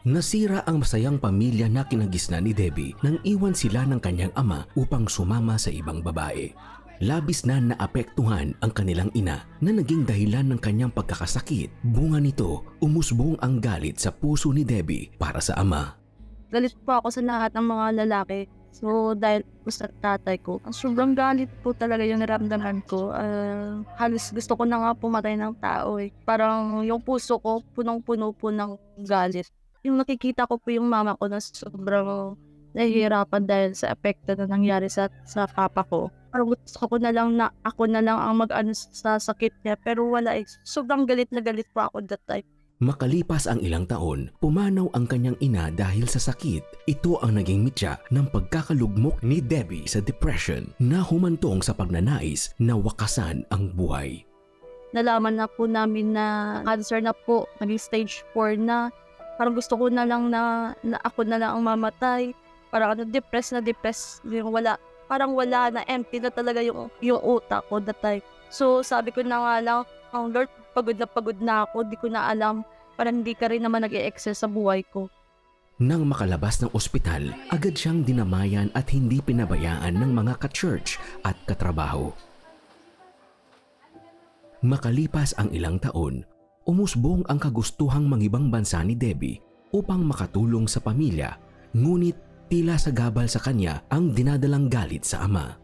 Nasira ang masayang pamilya na kinagisnan ni Debbie nang iwan sila ng kanyang ama upang sumama sa ibang babae. Labis na naapektuhan ang kanilang ina na naging dahilan ng kanyang pagkakasakit. Bunga nito, umusbong ang galit sa puso ni Debbie para sa ama. galit po ako sa lahat ng mga lalaki. So, dahil po sa tatay ko, sobrang galit po talaga yung naramdaman ko. Ah, halos gusto ko na nga pumatay ng tao eh. Parang yung puso ko, punong-puno po ng galit. Yung nakikita ko po yung mama ko na sobrang nahihirapan dahil sa epekto na nangyari sa, sa papa ko. Parang gusto ko na lang na ako na lang ang mag-ano sa sakit niya. Pero wala eh. Sobrang galit na galit po ako that time. Makalipas ang ilang taon, pumanaw ang kanyang ina dahil sa sakit. Ito ang naging mitya ng pagkakalugmok ni Debbie sa depression na humantong sa pagnanais na wakasan ang buhay. nalaman na po namin na cancer na po, naging stage 4 na. Parang gusto ko na lang na, na ako na lang ang mamatay. Parang ano, depressed na depressed. Yung wala, parang wala na, empty na talaga yung, yung utak ko that time. So sabi ko na nga lang, oh Lord, pagod na pagod na ako, di ko na alam. Parang hindi ka rin naman nag excess sa buhay ko. Nang makalabas ng ospital, agad siyang dinamayan at hindi pinabayaan ng mga ka-church at katrabaho. Makalipas ang ilang taon, umusbong ang kagustuhang mangibang bansa ni Debbie upang makatulong sa pamilya, ngunit tila sa gabal sa kanya ang dinadalang galit sa ama.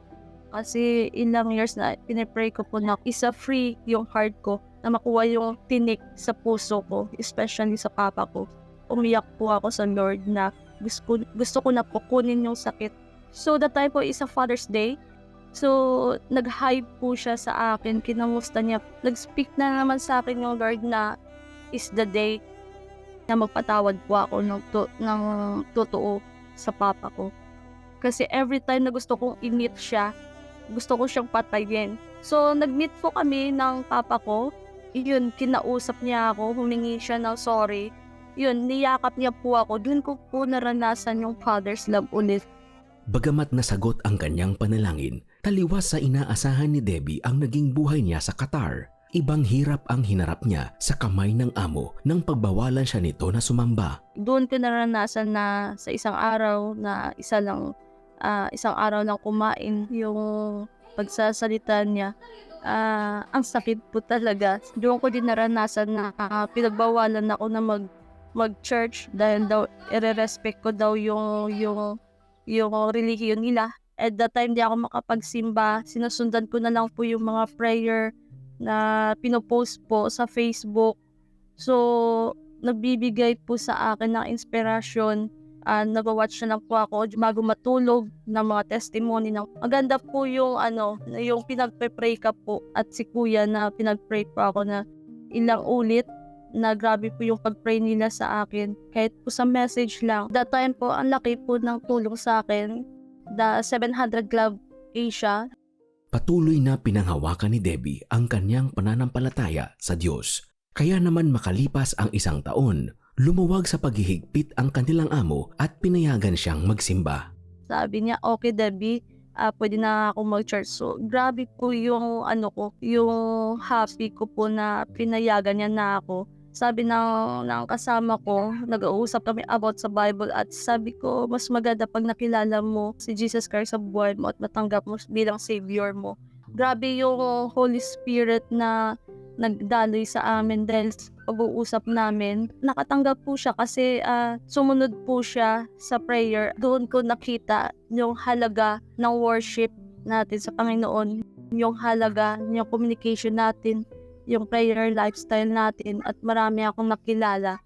Kasi ilang years na pinipray ko po na isa free yung heart ko na makuha yung tinik sa puso ko, especially sa papa ko. Umiyak po ako sa Lord na gusto, gusto ko na po yung sakit. So that time po is a Father's Day. So nag-hype po siya sa akin, kinamusta niya. Nag-speak na naman sa akin yung Lord na is the day na magpatawad po ako ng, to- ng totoo sa papa ko. Kasi every time na gusto kong i-meet siya, gusto ko siyang patayin. So, nag-meet po kami ng papa ko. Yun, kinausap niya ako, humingi siya ng sorry. Yun, niyakap niya po ako. Doon ko po naranasan yung father's love ulit. Bagamat nasagot ang kanyang panalangin, taliwas sa inaasahan ni Debbie ang naging buhay niya sa Qatar. Ibang hirap ang hinarap niya sa kamay ng amo nang pagbawalan siya nito na sumamba. Doon ko naranasan na sa isang araw na isa lang, ah, isang araw lang kumain yung pagsasalita niya. Ah, ang sakit po talaga. Doon ko din naranasan na ah, pinagbawalan ako na mag mag-church dahil daw ire-respect ko daw yung yung yung relihiyon nila. At that time di ako makapagsimba. Sinusundan ko na lang po yung mga prayer na pinopost po sa Facebook. So, nagbibigay po sa akin ng inspirasyon. Uh, nag-watch na lang po ako bago matulog ng mga testimony ng maganda po yung ano, yung pinagpe-pray ka po at si kuya na pinag-pray po ako na ilang ulit na grabe po yung pag-pray nila sa akin. Kahit po sa message lang. That time po, ang laki po ng tulong sa akin. The 700 Club Asia. Patuloy na pinanghawakan ni Debbie ang kanyang pananampalataya sa Diyos. Kaya naman makalipas ang isang taon, lumuwag sa paghihigpit ang kanilang amo at pinayagan siyang magsimba. Sabi niya, okay Debbie, ah, pwede na ako mag-church. So, grabe po yung ano ko, yung happy ko po na pinayagan niya na ako. Sabi ng, ng kasama ko, nag-uusap kami about sa Bible at sabi ko, mas maganda pag nakilala mo si Jesus Christ sa buhay mo at matanggap mo bilang Savior mo. Grabe yung Holy Spirit na nagdaloy sa amin dahil sa pag-uusap namin. Nakatanggap po siya kasi ah, sumunod po siya sa prayer. Doon ko nakita yung halaga ng worship natin sa Panginoon. Yung halaga, yung communication natin, yung prayer lifestyle natin at marami akong nakilala.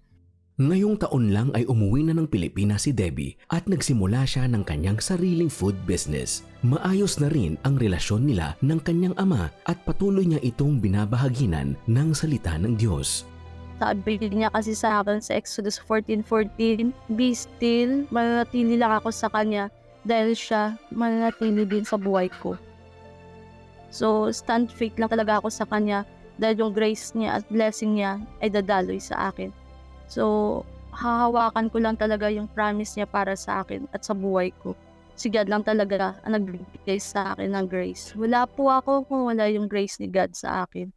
Ngayong taon lang ay umuwi na ng Pilipinas si Debbie at nagsimula siya ng kanyang sariling food business. Maayos na rin ang relasyon nila ng kanyang ama at patuloy niya itong binabahaginan ng salita ng Diyos. Sabi niya kasi sa akin sa Exodus 14.14, Be still, mananatili lang ako sa Kanya dahil siya mananatili din sa buhay ko. So, stand faith lang talaga ako sa Kanya dahil yung grace niya at blessing niya ay dadaloy sa akin. So, hahawakan ko lang talaga yung promise niya para sa akin at sa buhay ko. Si God lang talaga ang nagbibigay sa akin ng grace. Wala po ako kung wala yung grace ni God sa akin.